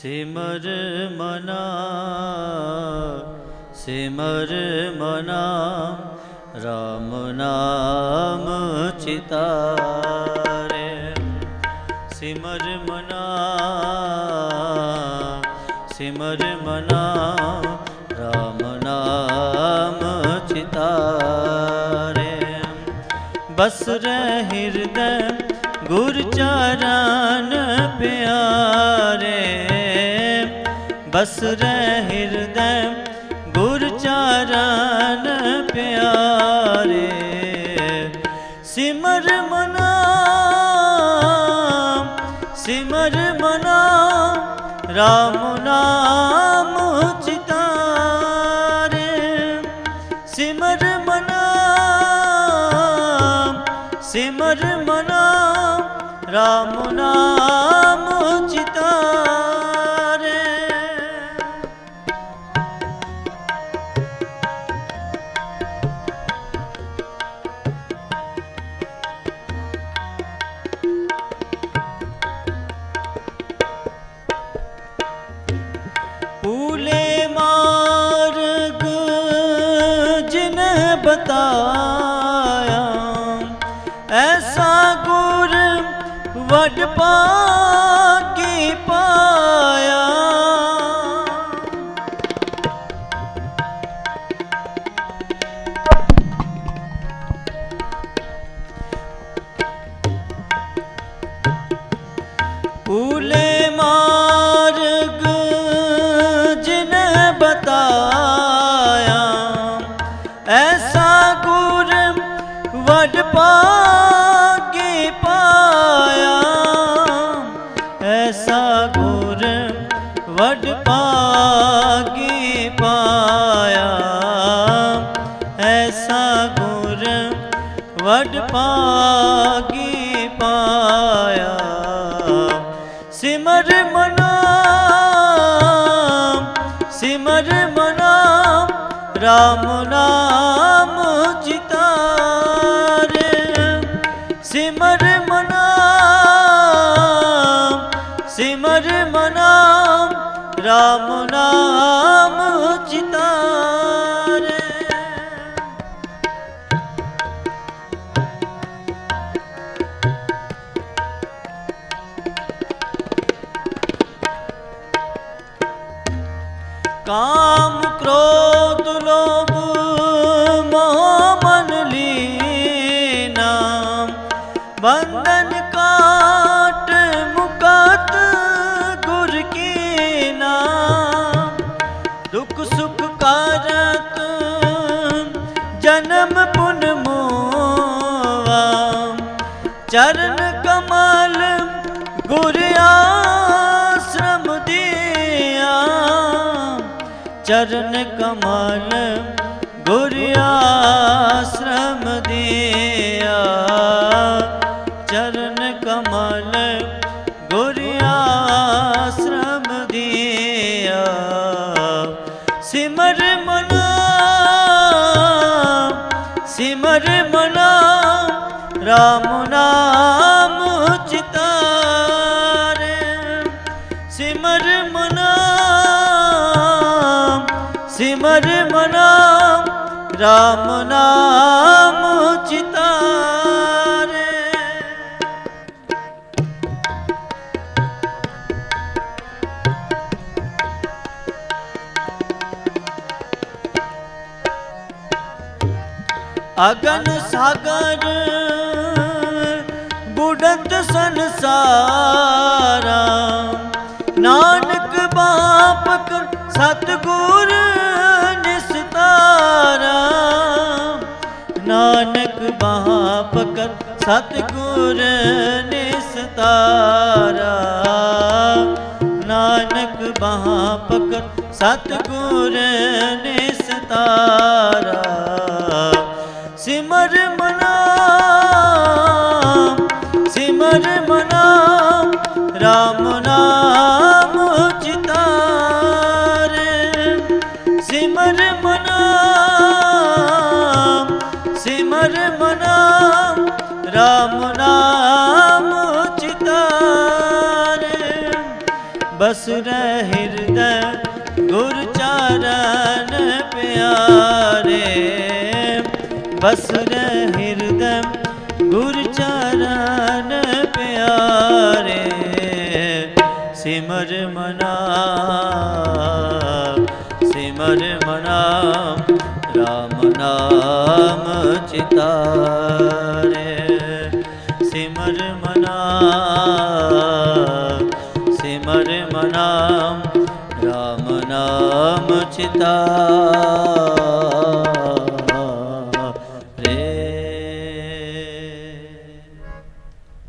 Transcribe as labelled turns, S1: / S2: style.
S1: ਸਿਮਰ ਮਨਾ ਸਿਮਰ ਮਨਾ RAM ਨਾਮ ਚਿਤਾਰੇ। ਸਿਮਰ ਮਨਾ ਸਿਮਰ ਮਨਾ RAM ਨਾਮ ਚਿਤਾਰੇ। ਬਸ ਰਹਿ ਹਿਰਦੈ ਗੁਰ ਚਰਨ ਪਿਆਰੇ। ਬਸ ਰਹਿ ਹਿਰਦੈ ਗੁਰ ਚਰਨ ਪਿਆਰੇ। ਸਿਮਰ ਮਨਾ ਸਿਮਰ ਮਨਾ RAM ਨਾਮ ਚਿਤਾਰੇ ਸਿਮਰ ਮਨਾ ਸਿਮਰ ਮਨਾ RAM ਨਾਮ ਵਡ ਪਾਗੀ ਪਾਇਆ। ਪੂਲੇ ਮਾਰਗ ਜਿਨ ਬਤਾਇਆ ਐਸਾ ਗੁਰ ਵਡ ਪਾਗੇ ਪਾਇਆ। ਐਸਾ ਗੁਰ ਵਡ ਪਾਗੀ ਪਾਇਆ। ਸਿਮਰ ਮਨਾ ਸਿਮਰ ਮਨਾ, ਰਾਮ ਨਾਮ ਸਿਮਰ ਮਨਾ RAM ਨਾਮ ਚਿਤਾਰੇ। ਕਾਮ ਗੁਰ ਆਸ਼ਰਮ ਦਿਆ, ਚਰਨ ਕਮਲ ਗੁਰ ਆਸ਼ਰਮ ਦਿਆ। ਚਰਨ ਕਮਲ ਗੁਰ ਆਸ਼ਰਮ ਦਿਆ। ਸਿਮਰ ਮਨਾ ਸਿਮਰ ਮਨਾ, ਰਾਮ ਨਾਮ ਸਿਮਰ ਮਨਾ ਸਿਮਰ ਮਨਾ RAM ਨਾਮ ਚਿਤਾਰੇ ਅਗਨ ਸਾਗਰ ਬੁੜਤ ਸੰਸਾਰਾ ਨਾਨਕ ਬਾਪ ਕਰ ਸਤਗੁਰ ਨਿਸਤਾਰਾ। ਨਾਨਕ ਬਾਪ ਕਰ ਸਤਗੁਰ ਨਿਸਤਾਰਾ। ਨਾਨਕ ਬਾਪ ਕਰ ਸਤਗੁਰ ਨਿਸਤਾਰਾ। ਸਿਮਰ ਮਨਾ ਸਿਮਰ ਮਨਾ, ਰਾਮ ਸਿਮਰ ਮਨਾ ਸਿਮਰ ਮਨਾ RAM ਨਾਮ ਚਿਤਾਰੇ। ਬਸ ਰਹਿ ਹਿਰਦੈ ਗੁਰ ਚਾਰਨ ਪਿਆਰੇ। ਬਸ ਰਹਿ ਹਿਰਦੈ ਗੁਰ ਚਾਰਨ ਪਿਆਰੇ। ਸਿਮਰ ਮਨਾ ਰਾਮ ਨਾਮ ਚਿਤਾਰੇ ਸਿਮਰ ਮਨਾ ਸਿਮਰ ਮਨਾ ਰਾਮ ਨਾਮ ਚਿਤਾਰੇ।